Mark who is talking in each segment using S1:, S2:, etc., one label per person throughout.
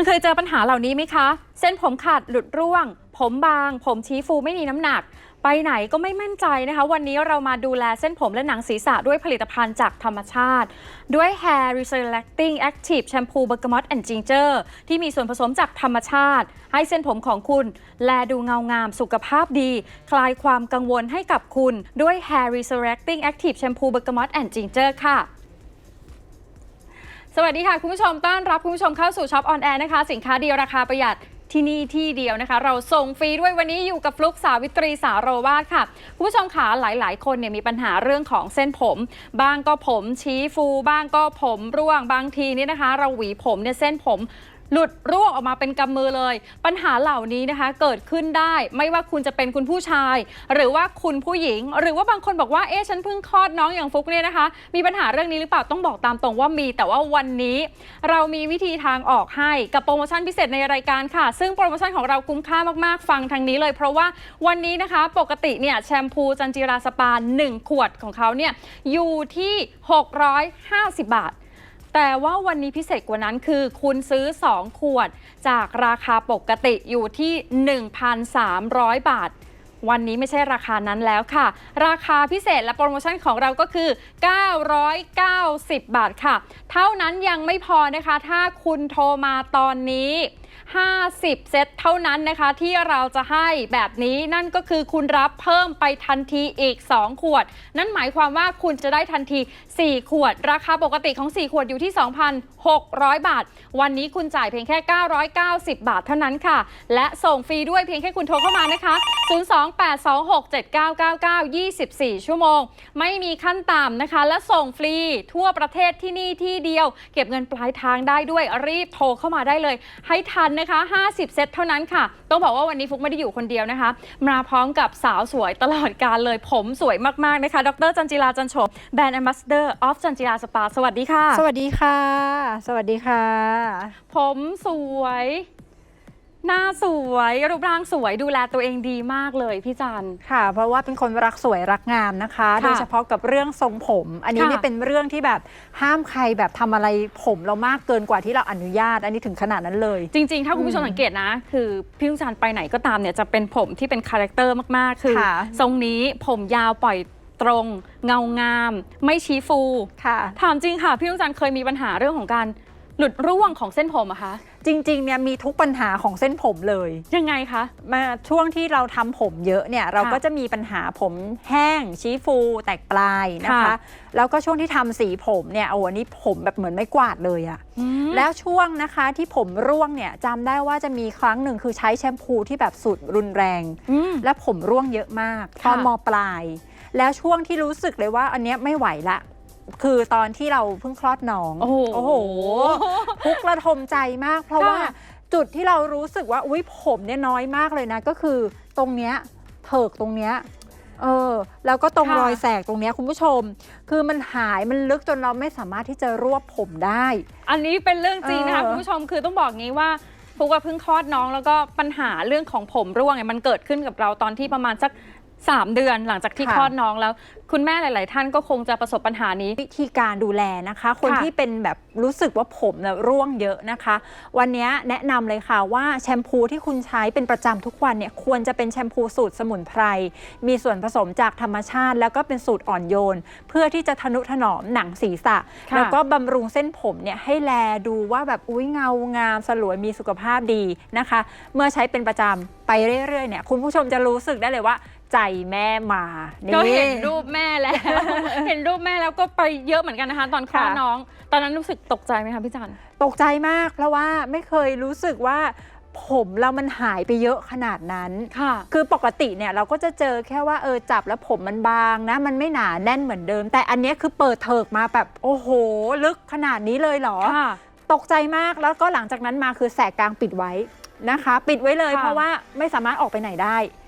S1: คุณเคยเจอปัญหาเหล่านี้ไหมคะ เส้นผมขาดหลุดร่วง ผมบาง ผมชี้ฟูไม่มีน้ำหนัก ไปไหนก็ไม่มั่นใจนะคะ วันนี้เรามาดูแลเส้นผมและหนังศีรษะด้วยผลิตภัณฑ์จากธรรมชาติ ด้วย Hair Reselecting Active Shampoo Bergamot and Ginger ที่มีส่วนผสมจากธรรมชาติ ให้เส้นผมของคุณ แลดูเงางามสุขภาพดี คลายความกังวลให้กับคุณด้วย Hair Reselecting Active Shampoo Bergamot and Ginger ค่ะ สวัสดีค่ะ คุณผู้ชมต้อนรับคุณผู้ชมเข้าสู่ช็อปออนแอร์นะคะ สินค้าเดียวราคาประหยัดที่นี่ที่เดียวนะคะ เราส่งฟรีด้วยวันนี้อยู่กับฟลุกสาวิตรีสาโรวาทค่ะ คุณผู้ชมขาหลาย ๆ คนเนี่ยมีปัญหาเรื่องของเส้นผม บ้างก็ผมชี้ฟู บ้างก็ผมร่วงบางทีนี่นะคะ เราหวีผมเนี่ยเส้นผม หลุดร่วงออกมาเป็นกำมือเลย ปัญหาเหล่านี้นะคะ เกิดขึ้นได้ไม่ว่าคุณจะเป็นคุณผู้ชาย หรือว่าคุณผู้หญิง หรือว่าบางคนบอกว่าเอ๊ะฉันเพิ่งคลอดน้องอย่างฟุกเนี่ยนะคะ มีปัญหาเรื่องนี้หรือเปล่าต้องบอกตามตรงว่ามี แต่ว่าวันนี้ เรามีวิธีทางออกให้กับโปรโมชั่นพิเศษในรายการค่ะ ซึ่งโปรโมชั่นของเราคุ้มค่ามากๆ ฟังทางนี้เลย เพราะว่าวันนี้นะคะปกติเนี่ยแชมพูจันจิราสปา 1 ขวดของเขาเนี่ยอยู่ที่ 650 บาท แต่ว่าวันนี้พิเศษกว่านั้นคือคุณซื้อ 2 ขวดจากราคาปกติอยู่ที่ 1,300 บาท วันนี้ไม่ใช่ราคานั้นแล้วค่ะ ราคาพิเศษและโปรโมชั่นของเราก็คือ 990 บาทค่ะ เท่านั้นยังไม่พอนะคะ ถ้าคุณโทรมาตอนนี้ 50 เซตเท่านั้นนะคะ ที่เราจะให้แบบนี้นั่นก็คือคุณรับเพิ่มไปทันทีอีก 2 ขวด นั่นหมายความว่าคุณจะได้ทันที 4 ขวด ราคาปกติของ 4 ขวดอยู่ที่ 2,600 บาท วันนี้คุณจ่ายเพียงแค่ 990 บาทเท่านั้นค่ะ และส่งฟรีด้วยเพียงแค่คุณโทรเข้ามานะคะ 028267999 24 ชั่วโมง ไม่มีขั้นต่ำนะคะ และส่งฟรีทั่วประเทศที่นี่ที่เดียว เก็บเงินปลายทางได้ด้วยรีบโทรเข้ามาได้เลย ให้ทันนะคะ 50 เซตเท่านั้นค่ะ ต้องบอกว่าวันนี้ฟุกไม่ได้อยู่คนเดียวนะคะ มาพร้อมกับสาวสวยตลอดการเลยผมสวยมาก ๆ นะคะ ดรจันจิราจันโฉมแบรนด์แอมบาสเดอร์ออฟจันจิราสปา สวัสดีค่ะ
S2: สวัสดีค่ะ สวัสดีค่ะ
S1: ผมสวย หน้าสวยรูปร่างสวยดูแลตัวเองดีมากเลยพี่จัน
S2: ค่ะ เพราะว่าเป็นคนรักสวยรักงามนะคะ
S1: ค่ะ
S2: โดยเฉพาะกับเรื่องทรงผม อันนี้
S1: ค่ะ
S2: นี่เป็นเรื่องที่แบบห้ามใครแบบทำอะไรผมเรามากเกินกว่าที่เราอนุญาต อันนี้ถึงขนาดนั้นเลย
S1: จริง ๆ ถ้าคุณผู้ชม
S2: อืม
S1: สังเกตนะ คือพี่ลูกจันไปไหนก็ตามเนี่ยจะเป็นผมที่เป็นคาแรคเตอร์มากๆ คือ
S2: ค่ะ
S1: ทรงนี้ผมยาวปล่อยตรง เงางาม ไม่ชี้ฟู
S2: ค่ะ
S1: ถามจริงค่ะ พี่ลูกจันเคยมีปัญหาเรื่องของการหลุดร่วงของเส้นผมอะคะ
S2: จริงๆเนี่ยมีทุกปัญหาของเส้นผมเลย
S1: ยังไงคะ
S2: มาช่วงที่เราทำผมเยอะเนี่ยเราก็จะมีปัญหาผมแห้ง ชี้ฟู แตกปลายนะคะ
S1: ค่ะ
S2: แล้วก็ช่วงที่ทำสีผมเนี่ยโอ้โหอันนี้ผมแบบเหมือนไม่กวาดเลยอะแล้วช่วงนะคะที่ผมร่วงเนี่ยจำได้ว่าจะมีครั้งหนึ่งคือใช้แชมพูที่แบบสุดรุนแรง
S1: อืม
S2: และผมร่วงเยอะมากต
S1: ค่ะ
S2: อนมปลาย แล้วช่วงที่รู้สึกเลยว่าอันเนี้ยไม่ไหวละ คือตอนที่เราเพิ่งคลอดน้อง
S1: โอ้โห
S2: โอ้โหทุกข์ระทมใจมาก เพราะ
S1: ค่ะ
S2: ว่าจุดที่เรารู้สึกว่าอุ้ยผมเนี่ยน้อยมากเลยนะ ก็คือตรงเนี้ยเถิกตรงเนี้ยเออแล้วก็ตรง
S1: ค่ะ
S2: รอยแสกตรงเนี้ยคุณผู้ชม คือมันหายมันลึกจนเราไม่สามารถที่จะรวบผมได้
S1: อันนี้เป็นเรื่องจริงนะคะ
S2: เออ
S1: คุณผู้ชมคือต้องบอกงี้ว่าฟุกว่าเพิ่งคลอดน้องแล้วก็ปัญหาเรื่องของผมร่วงเนี่ยมันเกิดขึ้นกับเราตอนที่ประมาณสัก 3 เดือนหลังจากที่
S2: ค่ะ
S1: คลอดน้องแล้ว คุณแม่หลาย ๆ ท่านก็คงจะประสบปัญหานี้
S2: วิธีการดูแลนะคะ คน
S1: ค่ะ
S2: ที่เป็นแบบรู้สึกว่าผมเนี่ยร่วงเยอะนะคะ วันนี้แนะนำเลยค่ะว่าแชมพูที่คุณใช้เป็นประจำทุกวันเนี่ยควรจะเป็นแชมพูสูตรสมุนไพร มีส่วนผสมจากธรรมชาติ แล้วก็เป็นสูตรอ่อนโยน เพื่อที่จะทนุถนอมหนังศีรษะ
S1: ค่ะ
S2: แล้วก็บำรุงเส้นผมเนี่ยให้แลดูว่าแบบอุ้ยเงางามสลวยมีสุขภาพดีนะคะ เมื่อใช้เป็นประจำไปเรื่อย ๆ เนี่ยคุณผู้ชมจะรู้สึกได้เลยว่า ใจแม่มานี่
S1: ก็เห็นรูปแม่แล้ว เห็นรูปแม่แล้วก็ไปเยอะเหมือนกันนะคะ ตอนคลอด
S2: ค่ะ
S1: น้อง ตอนนั้นรู้สึกตกใจไหมคะพี่จัน
S2: ตกใจมาก เพราะว่าไม่เคยรู้สึกว่าผมเรามันหายไปเยอะขนาดนั้น
S1: ค่ะ
S2: คือปกติเนี่ยเราก็จะเจอแค่ว่าเออจับแล้วผมมันบางนะ มันไม่หนาแน่นเหมือนเดิม แต่อันเนี้ยคือเปิดเถิกมาแบบโอ้โห ลึกขนาดนี้เลยเหรอ
S1: ค่ะ
S2: ตกใจมากแล้วก็หลังจากนั้นมาคือแสกกลางปิดไว้นะคะ ปิดไว้เลย
S1: ค่ะ
S2: เพราะว่าไม่สามารถออกไปไหนได้
S1: อืม
S2: อืม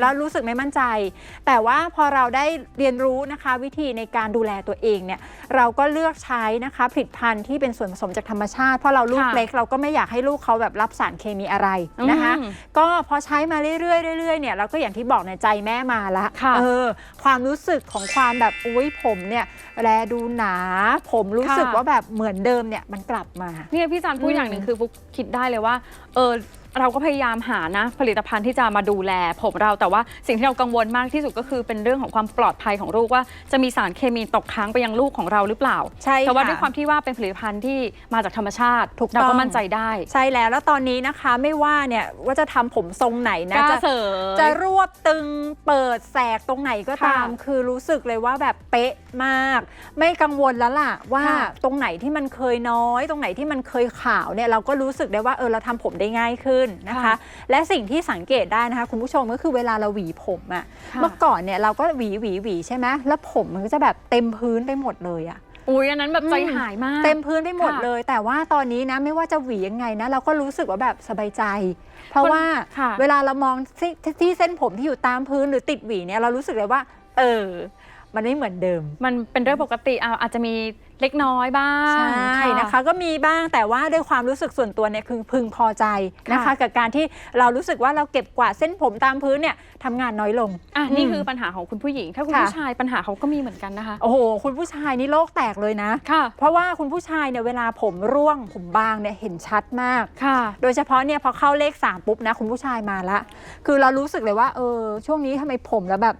S2: แล้วรู้สึกไม่มั่นใจ แต่ว่าพอเราได้เรียนรู้นะคะวิธีในการดูแลตัวเองเนี่ยเราก็เลือกใช้นะคะผลิตภัณฑ์ที่เป็นส่วนผสมจากธรรมชาติ เพราะเราลูก
S1: ค่ะ
S2: เล็กเราก็ไม่อยากให้ลูกเขาแบบรับสารเคมีอะไรนะคะ
S1: อืม
S2: ก็พอใช้มาเรื่อยๆเรื่อยๆเนี่ยเราก็อย่างที่บอกในยใจแม่มาละ
S1: ค่ะ
S2: เออความรู้สึกของความแบบอุ้ยผมเนี่ยแลดูหนา ผมรู้สึก
S1: ค่ะ
S2: ว่าแบบเหมือนเดิมเนี่ยมันกลับมา
S1: เนี่ยพี่จันพูด
S2: อืม
S1: อย่างหนึ่งคือฟุกคิดได้เลยว่าเออเราก็พยายามหานะ ผลิตภัณฑ์ที่จะมาดูแล ผมเราแต่ว่าสิ่งที่เรากังวลมากที่สุดก็คือเป็นเรื่องของความปลอดภัยของลูกว่าจะมีสารเคมีตกค้างไปยังลูกของเราหรือเปล่า
S2: ใช่
S1: แต่ว่า
S2: ค่ะ
S1: ด้วยความที่ว่าเป็นผลิตภัณฑ์ที่มาจากธรรมชาติ
S2: ถูกต้อง
S1: เราก็มั่นใจได้
S2: ใช่แล้วแล้วตอนนี้นะคะไม่ว่าเนี่ยว่าจะทำผมทรงไหน
S1: ก
S2: นะ
S1: ล้า
S2: จะ
S1: เสย
S2: จะรวบตึงเปิดแสกตรงไหนก็ตาม
S1: ค่ะ
S2: คือรู้สึกเลยว่าแบบเป๊ะมาก ไม่กังวลแล้วล่ะว่า
S1: ค่ะ
S2: ตรงไหนที่มันเคยน้อย ตรงไหนที่มันเคยขาวเนี่ยเราก็รู้สึกได้ว่าเออเราทำผมได้ง่ายขึ้นนะคะและสิ่งที่สังเกตได้นะคะ คุณผู้ชมก็คือเวลาเราหวีผมอะ
S1: ค่ะ
S2: เมื่อก่อนเนี่ยเราก็หวีหวีหวีใช่ไหมแล้วผมมันก็จะแบบเต็มพื้นไปหมดเลยอะ
S1: อุ้ยอันนั้นแบบใจ
S2: อืม
S1: หายมาก
S2: เต็มพื้นไปหมด
S1: ค่ะ
S2: เลย แต่ว่าตอนนี้นะไม่ว่าจะหวียังไงนะเราก็รู้สึกว่าแบบสบายใจ เพราะ
S1: คน
S2: ว่า
S1: ค่ะ
S2: เวลาเรามองที่ที่เส้นผมที่อยู่ตามพื้นหรือติดหวีเนี่ยเรารู้สึกเลยว่า เออ มันไม่เหมือนเดิม
S1: มันเป็นเรื่องปกติอะอาจจะมีเล็กน้อยบ้าง
S2: ใช่นะคะ ก็มีบ้างแต่ว่าด้วยความรู้สึกส่วนตัวเนี่ยคือพึงพอใจนะคะ
S1: ค่ะ
S2: กับการที่เรารู้สึกว่าเราเก็บกวาดเส้นผมตามพื้นเนี่ยทำงานน้อยลง
S1: อะนี่
S2: ม
S1: คือปัญหาของคุณผู้หญิง ถ้าคุณ
S2: ค่ะ
S1: ผู้ชายปัญหาเขาก็มีเหมือนกันนะคะ
S2: โอ้โห คุณผู้ชายนี่โลกแตกเลยนะ
S1: ค่ะ
S2: เพราะว่าคุณผู้ชายเนี่ยเวลาผมร่วงผมบางเนี่ยเห็นชัดมาก
S1: ค่ะ
S2: โดยเฉพาะเนี่ยพอเข้าเลข3ปุ๊บนะคุณผู้ชายมาละ คือเรารู้สึกเลยว่าเออช่วงนี้ทำไมผมแล้วแบบ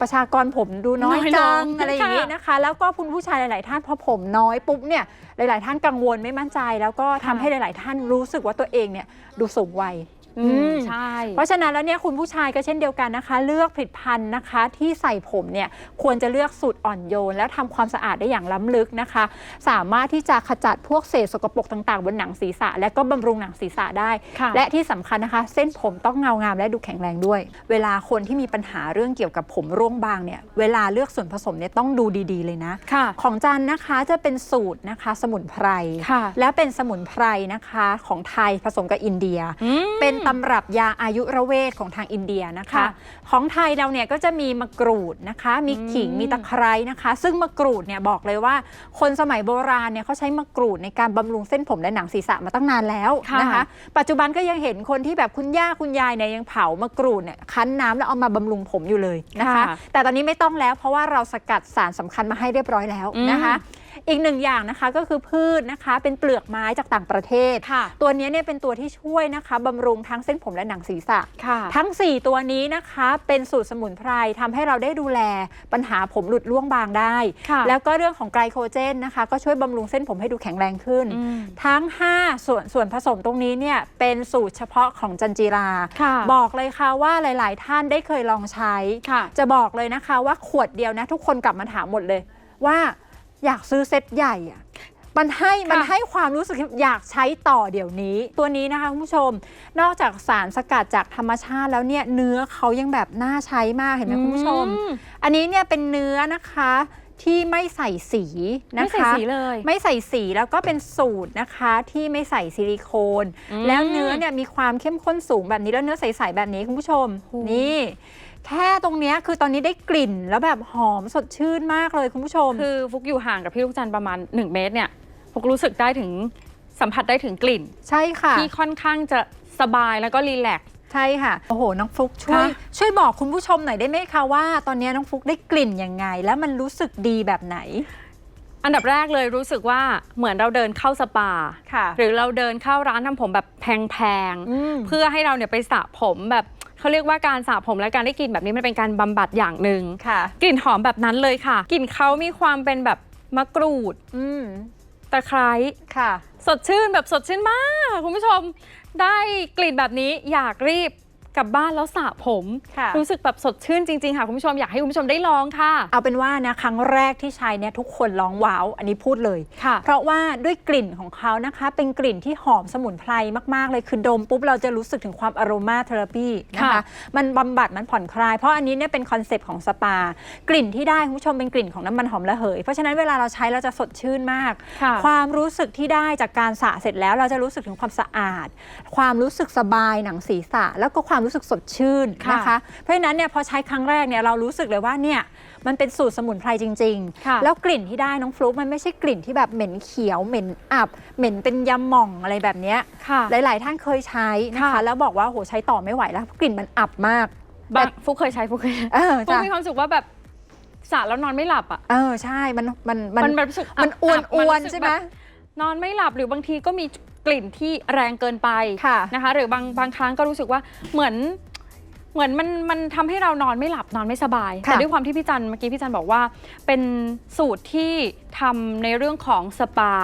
S2: ประชากรผมดูน้อย
S1: น้อยลง
S2: จังอะไรอย่างนี้
S1: ค่ะ
S2: นะคะ แล้วก็คุณผู้ชายหลาย ๆ ท่านพอผมน้อยปุ๊บเนี่ยหลาย ๆ ท่านกังวลไม่มั่นใจ แล้วก็ทำ
S1: ค่ะ
S2: ให้หลาย ๆ ท่านรู้สึกว่าตัวเองเนี่ยดูสูงวัย
S1: อืม
S2: ม
S1: ใช่
S2: เพราะฉะนั้นแล้วเนี่ยคุณผู้ชายก็เช่นเดียวกันนะคะ เลือกผลิตภัณฑ์นะคะ ที่ใส่ผมเนี่ยควรจะเลือกสูตรอ่อนโยน แล้วทำความสะอาดได้อย่างล้ำลึกนะคะ สามารถที่จะขจัดพวกเศษสกปรกต่างๆ บนหนังศีรษะ และก็บำรุงหนังศีรษะได้
S1: ค่ะ
S2: และที่สำคัญนะคะ เส้นผมต้องเงางามและดูแข็งแรงด้วย เวลาคนที่มีปัญหาเรื่องเกี่ยวกับผมร่วงบางเนี่ยเวลาเลือกส่วนผสมเนี่ยต้องดูดีๆเลยนะ
S1: ค่ะ
S2: ของจันนะคะจะเป็นสูตรนะคะสมุนไพร
S1: ค่ะ
S2: และเป็นสมุนไพรนะคะของไทยผสมกับอินเดีย
S1: อืม
S2: เป็นตำรับยาอายุรเวทของทางอินเดียนะคะ
S1: ค่ะ
S2: ของไทยเราเนี่ยก็จะมีมะกรูดนะคะ มีขิง
S1: อืม
S2: มีตะไคร้นะคะ ซึ่งมะกรูดเนี่ยบอกเลยว่า คนสมัยโบราณเนี่ยเขาใช้มะกรูดในการบำรุงเส้นผมและหนังศีรษะมาตั้งนานแล้ว
S1: ค่ะ
S2: นะคะปัจจุบันก็ยังเห็นคนที่แบบคุณย่าคุณยายเนี่ยยังเผามะกรูดเนี่ยคั้นน้ำแล้วเอามาบำรุงผมอยู่เลยนะคะ
S1: ค่ะ
S2: แต่ตอนนี้ไม่ต้องแล้วเพราะว่าเราสกัดสารสำคัญมาให้เรียบร้อยแล้วนะคะอี กหนึ่งอย่างนะคะก็คือพืชนะคะ เป็นเปลือกไม้จากต่างประเทศ
S1: ค่ะ
S2: ตัวนี้เนี่ยเป็นตัวที่ช่วยนะคะบำรุงทั้งเส้นผมและหนังศีรษะ
S1: ค่ะ
S2: ทั้ง 4 ตัวนี้นะคะเป็นสูตรสมุนไพรทำให้เราได้ดูแลปัญหาผมหลุดร่วงบางได้
S1: ค่ะ
S2: แล้วก็เรื่องของไกลโคเจนนะคะ ก็ช่วยบำรุงเส้นผมให้ดูแข็งแรงขึ้น
S1: อืม
S2: ทั้ง 5 ส่วนส่วนผสมตรงนี้เนี่ยเป็นสูตรเฉพาะของจันจีรา
S1: ค่ะ
S2: บอกเลยค่ะว่าหลาย ๆ ท่านได้เคยลองใช้
S1: ค่ะ
S2: จะบอกเลยนะคะว่าขวดเดียวนะทุกคนกลับมาถามหมดเลยว่า อยากซื้อเซ็ตใหญ่อะมันให้มันให้ความรู้สึกอยากใช้ต่อเดี๋ยวนี้ ตัวนี้นะคะคุณผู้ชม นอกจากสารสกัดจากธรรมชาติแล้วเนี่ยเนื้อเขายังแบบน่าใช้มากเห็นไหมคุณผู้ชม
S1: อื
S2: อันนี้เนี่ยเป็นเนื้อนะคะที่ไม่ใส่สีนะคะ
S1: ไม่ใส่สีเลย
S2: ไม่ใส่สีแล้วก็เป็นสูตรนะคะที่ไม่ใส่ซิลิโคน
S1: อืม
S2: แล้วเนื้อเนี่ยมีความเข้มข้นสูงแบบนี้แล้วเนื้อใสๆแบบนี้คุณผู้ชม
S1: โอ้โห
S2: นี่ แค่ตรงเนี้ยคือตอนนี้ได้กลิ่นแล้วแบบหอมสดชื่นมากเลยคุณผู้ชม
S1: คือฟุกอยู่ห่างกับพี่ลูกจันทร์ประมาณ 1 เมตรเนี่ยฟุกรู้สึกได้ถึงสัมผัสได้ถึงกลิ่น
S2: ใช่ค่ะ
S1: ที่ค่อนข้างจะสบายแล้วก็รีแลกซ์
S2: ใช่ค่ะ โอ้โห น้องฟลุกช่วย
S1: คะ
S2: ช่วยบอกคุณผู้ชมหน่อยได้ไหมคะว่า ตอนนี้น้องฟลุกได้กลิ่นยังไง แล้วมันรู้สึกดีแบบไหน
S1: อันดับแรกเลยรู้สึกว่าเหมือนเราเดินเข้าสปา
S2: ค่ะ
S1: หรือเราเดินเข้าร้านทำผมแบบแพง
S2: อืม
S1: ๆ เพื่อให้เราเนี่ยไปสระผมแบบ เขาเรียกว่าการสระผมและการได้กลิ่นแบบนี้มันเป็นการบำบัดอย่างหนึ่ง
S2: ค่ะ
S1: กลิ่นหอมแบบนั้นเลยค่ะ กลิ่นเขามีความเป็นแบบมะกรูด
S2: อืม
S1: ตะไคร้
S2: ค่ะ
S1: สดชื่นแบบสดชื่นมาก คุณผู้ชม ได้กลิ่นแบบนี้อยากรีบ กลับบ้านแล้วสระผม
S2: ค่ะ
S1: รู้สึกแบบสดชื่นจริง ๆ ค่ะคุณผู้ชมอยากให้คุณผู้ชมได้ลองค่ะ
S2: เอาเป็นว่านะครั้งแรกที่ใช้เนี่ยทุกคนร้องว้าว อันนี้พูดเลย
S1: ค่ะ
S2: เพราะว่าด้วยกลิ่นของเขานะคะ เป็นกลิ่นที่หอมสมุนไพรมากๆเลยคือดมปุ๊บเราจะรู้สึกถึงความอโรมาเทอราปีนะคะ
S1: ค่ะ
S2: มันบำบัดมันผ่อนคลาย เพราะอันนี้เนี่ยเป็นคอนเซปต์ของสปา กลิ่นที่ได้คุณผู้ชมเป็นกลิ่นของน้ำมันหอมระเหย เพราะฉะนั้นเวลาเราใช้เราจะสดชื่นมาก
S1: ค่ะ
S2: ความรู้สึกที่ได้จากการสระเสร็จแล้ว เราจะรู้สึกถึงความสะอาด ความรู้สึกสบายหนังศีรษะ แล้วก็ความรู้สึกสดชื่น
S1: ค่ะ
S2: นะคะ เพราะฉะนั้นเนี่ยพอใช้ครั้งแรกเนี่ยเรารู้สึกเลยว่าเนี่ยมันเป็นสูตรสมุนไพรจริง
S1: ค่ะ
S2: ๆแล้วกลิ่นที่ได้น้องฟลุ๊กมันไม่ใช่กลิ่นที่แบบเหม็นเขียวเหม็นอับ เหม็นเป็นยำหม่องอะไรแบบเนี้ย
S1: ค่ะ
S2: หลาย ๆ ท่านเคยใช้นะคะ
S1: ค่ะ
S2: แล้วบอกว่าโหใช้ต่อไม่ไหวแล้วกลิ่นมันอับมาก
S1: บางฟุกเคยใช้ฟุกเคย
S2: เออ
S1: ฟุก
S2: จ้ะ
S1: มีความรู้สึกว่าแบบสระแล้วนอนไม่หลับอะ
S2: เออใช่ มันมันมัน
S1: มันแบบรู้สึก
S2: มันอ้วน
S1: บๆ
S2: อ้วน
S1: รู้สึก
S2: ใช่ไหม
S1: แบบ นอนไม่หลับหรือบางทีก็มีกลิ่นที่แรงเกินไป
S2: ค่ะ
S1: นะคะ หรือบางบางครั้งก็รู้สึกว่าเหมือนเหมือนมันมันทำให้เรานอนไม่หลับนอนไม่สบาย
S2: ค่ะ
S1: แต่ด้วยความที่พี่จันเมื่อกี้พี่จันบอกว่า เป็นสูตรที่ทำในเรื่องของสปา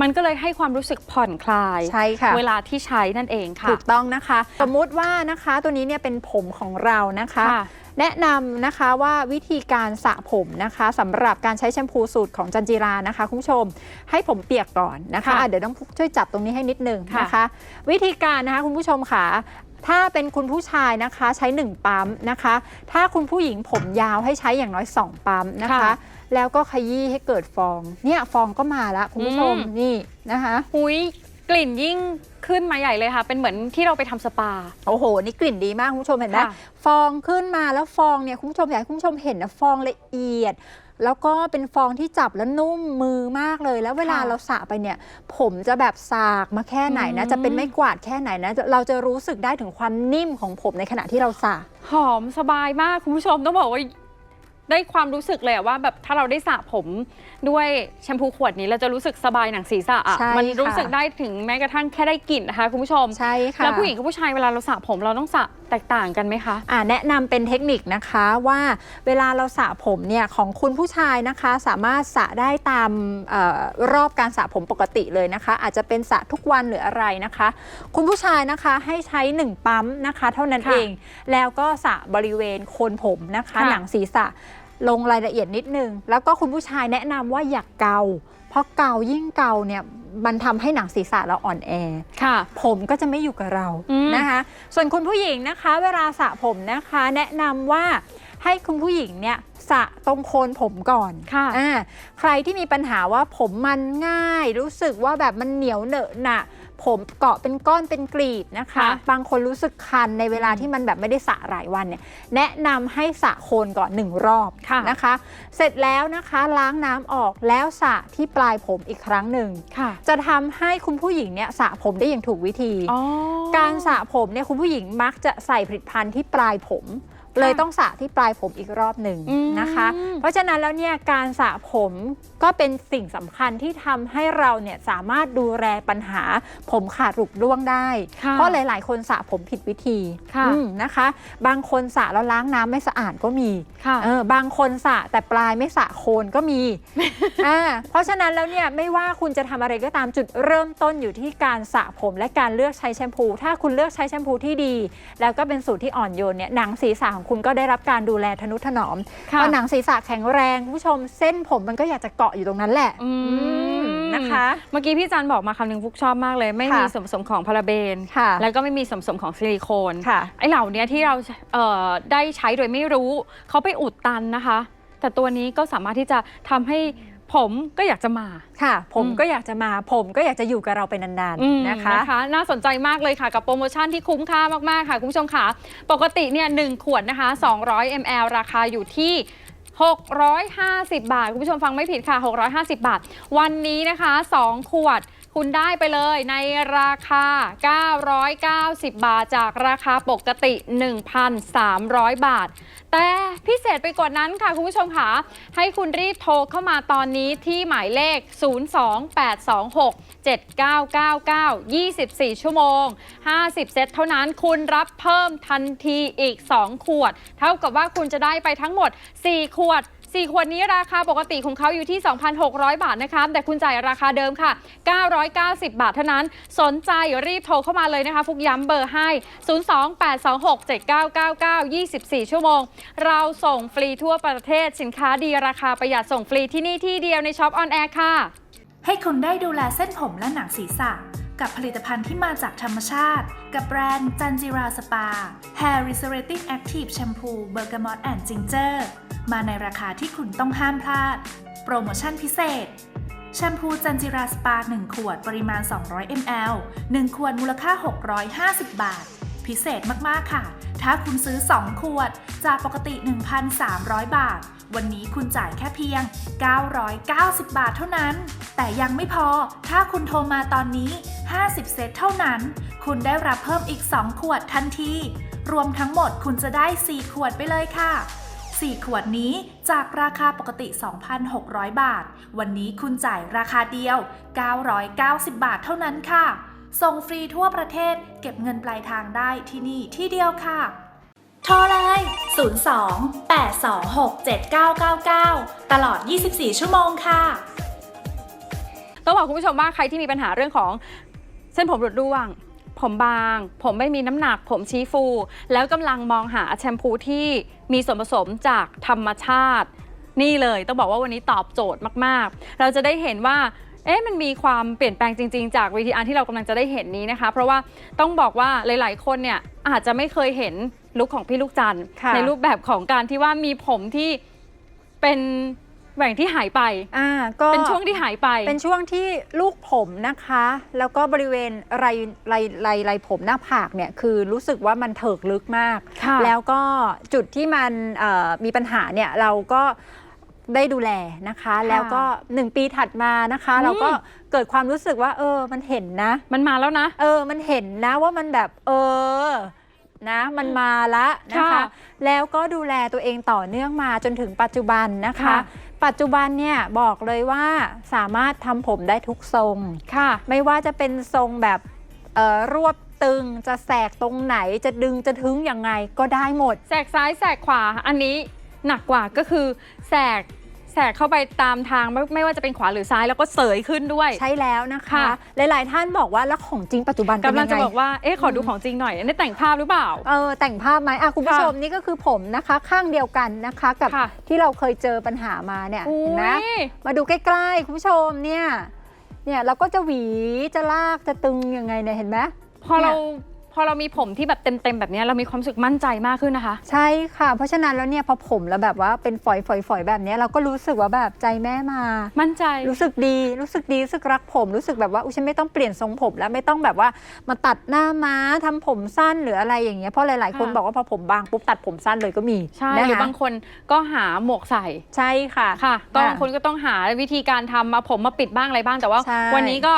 S1: มันก็เลยให้ความรู้สึกผ่อนคลาย
S2: ใช่ค่ะ
S1: เวลาที่ใช้นั่นเองค่ะ
S2: ถูกต้องนะคะ สมมุติว่านะคะตัวนี้เนี่ยเป็นผมของเรานะคะ
S1: ค่ะ
S2: แนะนำนะคะว่าวิธีการสระผมนะคะสำหรับการใช้แชมพูสูตรของจันจิรานะคะคุณผู้ชมให้ผมเปียกก่อนนะคะ
S1: ค่ะ
S2: อะเดี๋ยวต้องช่วยจับตรงนี้ให้นิดนึง
S1: ค่ะ
S2: นะคะ วิธีการนะคะคุณผู้ชมค่ะถ้าเป็นคุณผู้ชายนะคะใช้ 1 ปั๊มนะคะ ถ้าคุณผู้หญิงผมยาวให้ใช้อย่างน้อย 2 ปั๊มนะคะ
S1: ค่ะ
S2: แล้วก็ขยี้ให้เกิดฟอง เนี่ยฟองก็มาแล้วคุณผู้ชม
S1: อืม
S2: นี่นะคะ
S1: หุย กลิ่นยิ่งขึ้นมาใหญ่เลยค่ะ เป็นเหมือนที่เราไปทำสปา
S2: โอ้โห นี่กลิ่นดีมากคุณผู้ชมเห็นไหม
S1: ค่ะ
S2: ฟองขึ้นมาแล้วฟองเนี่ยคุณผู้ชมอยากให้คุณผู้ชมเห็นนะฟองละเอียด แล้วก็เป็นฟองที่จับแล้วนุ่มมือมากเลย แล้วเวลา
S1: ค่ะ
S2: เราสระไปเนี่ย ผมจะแบบสากมาแค่ไหนนะ
S1: อืม
S2: จะเป็นไม่กวาดแค่ไหนนะ เราจะรู้สึกได้ถึงความนิ่มของผมในขณะที่เราสระ
S1: หอมสบายมากคุณผู้ชมต้องบอกว่า ได้ความรู้สึกเลยอะว่าแบบถ้าเราได้สระผมด้วยแชมพูขวดนี้เราจะรู้สึกสบายหนังศีรษะอะ
S2: ใช่
S1: มันรู้
S2: ค่ะ
S1: สึกได้ถึงแม้กระทั่งแค่ได้กลิ่นนะคะคุณผู้ชม
S2: ใช่ค่ะ
S1: แล้วผู้หญิงกับผู้ชายเวลาเราสระผมเราต้องสระแตกต่างกันไหมคะ
S2: อ่าแนะนำเป็นเทคนิคนะคะว่าเวลาเราสระผมเนี่ยของคุณผู้ชายนะคะ สามารถสระได้ตามเออรอบการสระผมปกติเลยนะคะ อาจจะเป็นสระทุกวันหรืออะไรนะคะ คุณผู้ชายนะคะให้ใช้ 1 ปั๊มนะคะ เท่านั้น
S1: ค่ะ
S2: เอง แล้วก็สระบริเวณโคนผมนะคะ
S1: ค่ะ
S2: หนังศีรษะ ลงรายละเอียดนิดนึง แล้วก็คุณผู้ชายแนะนำว่าอย่ากเกา เพราะเกายิ่งเกาเนี่ยมันทำให้หนังศีรษะเราอ่อนแอ
S1: ค่ะ
S2: ผมก็จะไม่อยู่กับเรา
S1: อืม
S2: นะคะ ส่วนคุณผู้หญิงนะคะ เวลาสระผมนะคะ แนะนำว่า ให้คุณผู้หญิงเนี่ยสระตรงโคนผมก่อน
S1: ค่ะ
S2: อ่าใครที่มีปัญหาว่าผมมันง่าย รู้สึกว่าแบบมันเหนียวเหนอะหนะผมเกาะเป็นก้อนเป็นกรีบนะคะ
S1: ค่ะ
S2: บางคนรู้สึกคันในเวลาที่มันแบบไม่ได้สระหลายวันเนี่ยแนะนำให้สระโคนก่อนหนึ่งรอบ
S1: ค่ะ
S2: นะคะ เสร็จแล้วนะคะล้างน้ำออกแล้วสระที่ปลายผมอีกครั้งหนึ่ง
S1: ค่ะ
S2: จะทำให้คุณผู้หญิงเนี่ยสระผมได้อย่างถูกวิธี
S1: อ๋อ
S2: การสระผมเนี่ยคุณผู้หญิงมักจะใส่ผลิตภัณฑ์ที่ปลายผม เลยต้องสระที่ปลายผมอีกรอบหนึ่ง
S1: อืม
S2: นะคะ เพราะฉะนั้นแล้วเนี่ยการสระผมก็เป็นสิ่งสำคัญที่ทำให้เราเนี่ยสามารถดูแลปัญหาผมขาดหลุดร่วงได้
S1: ค่ะ
S2: เพราะหลาย ๆ คนสระผมผิดวิธี
S1: ค่ะ
S2: อืมนะคะ บางคนสระแล้วล้างน้ำไม่สะอาดก็มี
S1: ค่ะ
S2: เออบางคนสระแต่ปลายไม่สระโคนก็มีอ่าเพราะฉะนั้นแล้วเนี่ยไม่ว่าคุณจะทำอะไรก็ตามจุดเริ่มต้นอยู่ที่การสระผมและการเลือกใช้แชมพู ถ้าคุณเลือกใช้แชมพูที่ดี แล้วก็เป็นสูตรที่อ่อนโยนเนี่ยหนังศีรษะของคุณก็ได้รับการดูแลทนุถนอม
S1: ค่ะ
S2: พอหนังศีรษะแข็งแรงคุณผู้ชมเส้นผมมันก็อยากจะเกาะอยู่ตรงนั้นแหละ
S1: อืม
S2: อืมนะคะ
S1: เมื่อกี้พี่จันบอกมาคำหนึ่งฟุกชอบมากเลย ไม่
S2: ค่ะ
S1: มีส่วนผสมของพาราเบน
S2: ค่ะ
S1: แล้วก็ไม่มีส่วนผสมของซิลิโคน
S2: ค่ะ
S1: ไอ้เหล่านี้ที่เราเอ่อได้ใช้โดยไม่รู้ เขาไปอุดตันนะคะ แต่ตัวนี้ก็สามารถที่จะทำให้ ผมก็อยากจะมา
S2: ค่ะผม
S1: อืม
S2: ก็อยากจะมา ผมก็อยากจะอยู่กับเราไปนาน
S1: อืม
S2: ๆนะคะ
S1: น่าสนใจมากเลยค่ะกับโปรโมชั่นที่คุ้มค่ามากๆค่ะ คุณผู้ชมค่ะ ปกติเนี่ยหนึ่งขวดนะคะ 200 ml ราคาอยู่ที่650 บาท คุณผู้ชมฟังไม่ผิดค่ะ 650 บาท วันนี้นะคะ 2 ขวด คุณได้ไปเลยในราคา 990 บาทจากราคาปกติ 1,300 บาท แต่พิเศษไปกว่านั้นค่ะ คุณผู้ชมค่ะ ให้คุณรีบโทรเข้ามาตอนนี้ที่หมายเลข 02826 7999 24 ชั่วโมง 50 เซตเท่านั้นคุณรับเพิ่มทันทีอีก 2 ขวด เท่ากับว่าคุณจะได้ไปทั้งหมด 4 ขวด 4 ขวดนี้ราคาปกติของเขาอยู่ที่ 2,600 บาทนะคะ แต่คุณจ่ายราคาเดิมค่ะ 990 บาทเท่านั้น สนใจรีบโทรเข้ามาเลยนะคะ ฟุกย้ำเบอร์ให้ 028267999 24 ชั่วโมง เราส่งฟรีทั่วประเทศ สินค้าดีราคาประหยัดส่งฟรีที่นี่ที่เดียวในช็อปออนแอร์ค่ะ
S3: ให้คุณได้ดูแลเส้นผมและหนังศีรษะ กับผลิตภัณฑ์ที่มาจากธรรมชาติ กับแบรนด์จันจิราสปา Hair Restorating Active Shampoo Bergamot and Ginger มาในราคาที่คุณต้องห้ามพลาด โปรโมชั่นพิเศษ แชมพูจันจิราสปา 1 ขวดปริมาณ 200 ml 1 ขวดมูลค่า 650 บาท พิเศษมาก ๆ ค่ะ ถ้าคุณซื้อ 2 ขวด จากปกติ 1,300 บาท วันนี้คุณจ่ายแค่เพียง 990 บาทเท่านั้น แต่ยังไม่พอ ถ้าคุณโทรมาตอนนี้ 50 เซตเท่านั้น คุณได้รับเพิ่มอีก 2 ขวดทันที รวมทั้งหมดคุณจะได้ 4 ขวดไปเลยค่ะ 4 ขวดนี้จากราคาปกติ 2,600 บาท วันนี้คุณจ่ายราคาเดียว 990 บาทเท่านั้นค่ะ ส่งฟรีทั่วประเทศเก็บเงินปลายทางได้ที่นี่ที่เดียวค่ะ โทรเลย 02 826 7999 ตลอด 24 ชั่วโมงค่ะ
S1: ต้องบอกคุณผู้ชมว่าใครที่มีปัญหาเรื่องของเส้นผมหลุดร่วง ผมบาง ผมไม่มีน้ำหนัก ผมชี้ฟู แล้วกำลังมองหาแชมพูที่มีส่วนผสมจากธรรมชาติ นี่เลยต้องบอกว่าวันนี้ตอบโจทย์มากๆ เราจะได้เห็นว่าเอ๊ะมันมีความเปลี่ยนแปลงจริง ๆ จากวิธีอาร์ที่เรากำลังจะได้เห็นนี้นะคะ เพราะว่าต้องบอกว่าหลาย ๆ คนเนี่ยอาจจะไม่เคยเห็นลุคของพี่ลูกจันทร์
S2: ค่ะ
S1: ในรูปแบบของการที่ว่ามีผมที่เป็น แหว่งที่หายไป
S2: อ่าก็
S1: เป็นช่วงที่หายไป
S2: เป็นช่วงที่ลูกผมนะคะ แล้วก็บริเวณไรไรไรไรผมหน้าผากเนี่ยคือรู้สึกว่ามันเถิกลึกมาก
S1: ค่ะ
S2: แล้วก็จุดที่มันเอ่อมีปัญหาเนี่ยเราก็ได้ดูแลนะคะ แล้วก็1ปีถัดมานะคะ
S1: อืม
S2: เราก็เกิดความรู้สึกว่า เออ มันเห็นนะ
S1: มันมาแล้วนะ
S2: เออ มันเห็นนะว่ามันแบบ เออนะมันมาละนะคะ
S1: ค่ะ
S2: แล้วก็ดูแลตัวเองต่อเนื่องมาจนถึงปัจจุบันนะคะ
S1: ค่ะ
S2: ปัจจุบันเนี่ยบอกเลยว่าสามารถทำผมได้ทุกทรง
S1: ค่ะ
S2: ไม่ว่าจะเป็นทรงแบบเอ่อรวบตึงจะแสกตรงไหนจะดึงจะทึงยังไงก็ได้หมด
S1: แสกซ้ายแสกขวาอันนี้หนักกว่าก็คือแสก แสกเข้าไปตามทางไม่ไม่ว่าจะเป็นขวาหรือซ้ายแล้วก็เสยขึ้นด้วย
S2: ใช่แล้วนะคะ
S1: ค่ะ
S2: หลายๆ ท่านบอกว่าแล้วของจริงปัจจุบันเป็น
S1: กำลัง
S2: ยัง
S1: จะ
S2: ไง
S1: บอกว่า เอ๊ะ ขอดูของจริงหน่อยอันนี้แต่งภาพหรือเปล่า
S2: เออแต่งภาพไหมอะคุณผู้
S1: ค่ะ
S2: ชมนี่ก็คือผมนะคะ ข้างเดียวกันนะคะ กับ
S1: ค่ะ
S2: ที่เราเคยเจอปัญหามาเนี่ย
S1: อุ้
S2: เห็นไหม
S1: ย
S2: มาดูใกล้ๆ คุณผู้ชมเนี่ย เนี่ยเราก็จะหวีจะลากจะตึงยังไงเนี่ยเห็นไหม
S1: พอเรา
S2: เนี่ย
S1: พอเรามีผมที่แบบเต็มๆแบบเนี้ยเรามีความรู้สึกมั่นใจมากขึ้นนะคะ
S2: ใช่ค่ะ เพราะฉะนั้นแล้วเนี่ยพอผมแล้วแบบว่าเป็นฝอยๆๆแบบเนี้ยเราก็รู้สึกว่าแบบใจแม่มา
S1: มั่นใจ
S2: รู้สึกดีรู้สึกดีรู้สึกรักผม รู้สึกแบบว่าอุ้ยฉันไม่ต้องเปลี่ยนทรงผมแล้วไม่ต้องแบบว่ามาตัดหน้าม้าทำผมสั้นหรืออะไรอย่างเงี้ยเพราะหลายๆ คน
S1: ค่ะ
S2: บอกว่าพอผมบางปุ๊บตัดผมสั้นเลยก็มี
S1: ใช่
S2: นะ
S1: หรือ
S2: คะ
S1: บางคนก็หาหมวกใส่
S2: ใช่ค่ะ
S1: ค่ะก็
S2: ค่ะ
S1: บางคนก็ต้องหาวิธีการทำมาผมมาปิดบ้างอะไรบ้างแต่ว่า
S2: ใช่
S1: วันนี้ก็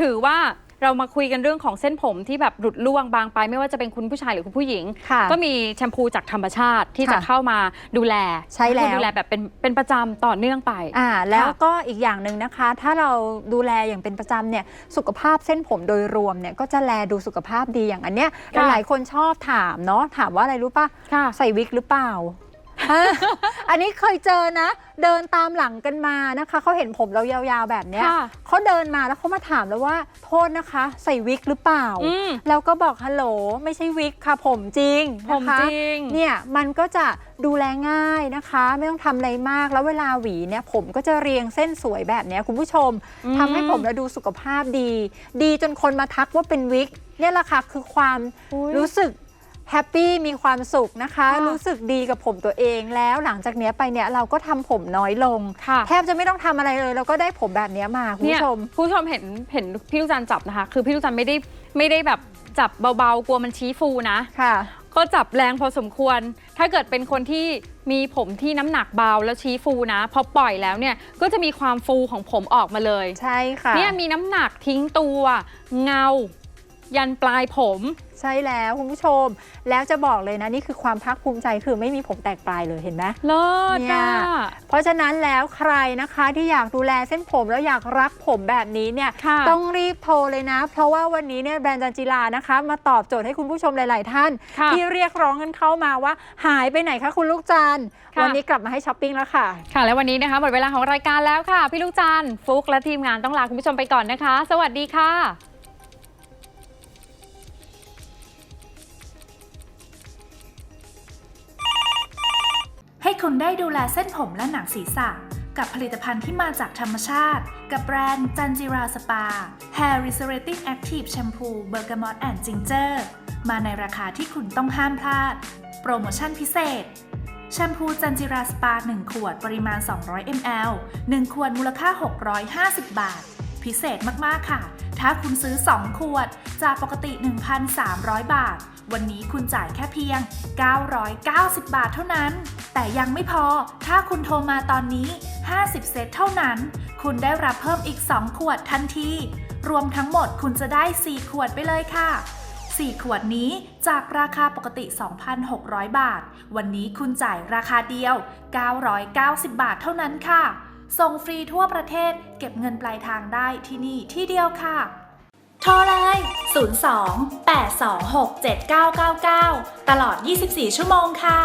S1: ถือว่า เรามาคุยกันเรื่องของเส้นผมที่แบบหลุดร่วงบางไป ไม่ว่าจะเป็นคุณผู้ชายหรือคุณผู้หญิง
S2: ค่ะ
S1: ก็มีแชมพูจากธรรมชาติที่
S2: ค่ะ
S1: จะเข้ามาดูแล
S2: ใช่แล้ว
S1: ดูแลแบบเป็นเป็นประจำต่อเนื่องไป
S2: อ่าแล้ว
S1: ค่ะ
S2: ก็อีกอย่างหนึ่งนะคะ ถ้าเราดูแลอย่างเป็นประจำเนี่ยสุขภาพเส้นผมโดยรวมเนี่ยก็จะแลดูสุขภาพดีอย่างอันเนี้ย
S1: ค่ะ
S2: หลายๆคนชอบถามเนาะถามว่าอะไรรู้ปะ
S1: ค่ะ
S2: ใส่วิกหรือเปล่า อันนี้เคยเจอนะ เดินตามหลังกันมานะคะเขาเห็นผมเรายาวๆแบบเนี้ย
S1: ค่ะ
S2: เขาเดินมาแล้วเขามาถามแล้วว่าโทษนะคะ ใส่วิกหรือเปล่า
S1: อืม
S2: แล้วก็บอกฮัลโหลไม่ใช่วิกค่ะ ผมจริง
S1: ผม
S2: นะคะ
S1: จริง
S2: เนี่ยมันก็จะดูแลง่ายนะคะ ไม่ต้องทำอะไรมากแล้วเวลาหวีเนี่ยผมก็จะเรียงเส้นสวยแบบเนี้ยคุณผู้ชม
S1: อืม
S2: ทำให้ผมเราดูสุขภาพดี ดีจนคนมาทักว่าเป็นวิกเนี่ยแหละค่ะคือความ
S1: อุ๊ย
S2: รู้สึก แฮปปี้มีความสุขนะคะ
S1: ค่ะ
S2: รู้สึกดีกับผมตัวเองแล้วหลังจากเนี้ยไปเนี่ยเราก็ทำผมน้อยลง
S1: ค่ะ
S2: แทบจะไม่ต้องทำอะไรเลย เราก็ได้ผมแบบเนี้ยมาคุณ
S1: เนี่ย
S2: ผู้ชม
S1: ผู้ชมเห็นเห็นพี่ลูกจันทร์จับนะคะ คือพี่ลูกจันทร์ไม่ได้ไม่ได้แบบจับเบาๆ กลัวมันชี้ฟูนะ
S2: ค่ะ
S1: ก็จับแรงพอสมควร ถ้าเกิดเป็นคนที่มีผมที่น้ำหนักเบาแล้วชี้ฟูนะ พอปล่อยแล้วเนี่ยก็จะมีความฟูของผมออกมาเลย
S2: ใช่ค่ะ
S1: เนี่ยมีน้ำหนักทิ้งตัว เงา ยันปลายผม
S2: ใช่แล้วคุณผู้ชม แล้วจะบอกเลยนะนี่คือความภาคภูมิใจคือไม่มีผมแตกปลายเลยเห็นไหม
S1: เลิศ
S2: เนี่ย
S1: อะ
S2: เพราะฉะนั้นแล้วใครนะคะที่อยากดูแลเส้นผมแล้วอยากรักผมแบบนี้เนี่ย
S1: ค่ะ
S2: ต้องรีบโทรเลยนะ เพราะว่าวันนี้เนี่ยแบรนด์จันจิลานะคะ มาตอบโจทย์ให้คุณผู้ชมหลาย ๆ ท่าน
S1: ค่ะ
S2: ที่เรียกร้องกันเข้ามาว่า หายไปไหนคะคุณลูกจันทร์
S1: ค่ะ
S2: วันนี้กลับมาให้ช้อปปิ้งแล้วค่ะ
S1: ค่ะ และวันนี้นะคะหมดเวลาของรายการแล้วค่ะ พี่ลูกจันทร์ฟุกและทีมงานต้องลาคุณผู้ชมไปก่อนนะคะ สวัสดีค่ะ
S3: ให้คุณได้ดูแลเส้นผมและหนังศีรษะ กับผลิตภัณฑ์ที่มาจากธรรมชาติ กับแบรนด์จันจิราสปา Hair Restorating Active Shampoo Bergamot and Ginger มาในราคาที่คุณต้องห้ามพลาด โปรโมชั่นพิเศษ แชมพูจันจิราสปา 1 ขวดปริมาณ 200 ml 1 ขวดมูลค่า 650 บาท พิเศษมาก ๆ ค่ะ ถ้าคุณซื้อ 2 ขวด จากปกติ 1,300 บาท วันนี้คุณจ่ายแค่เพียง 990 บาทเท่านั้น แต่ยังไม่พอ ถ้าคุณโทรมาตอนนี้ 50 เซตเท่านั้น คุณได้รับเพิ่มอีก 2 ขวดทันที รวมทั้งหมดคุณจะได้ 4 ขวดไปเลยค่ะ 4 ขวดนี้จากราคาปกติ 2,600 บาท วันนี้คุณจ่ายราคาเดียว 990 บาทเท่านั้นค่ะ ส่งฟรีทั่วประเทศ เก็บเงินปลายทางได้ที่นี่ที่เดียวค่ะ โทรเลย 02 826 7999 ตลอด 24 ชั่วโมงค่ะ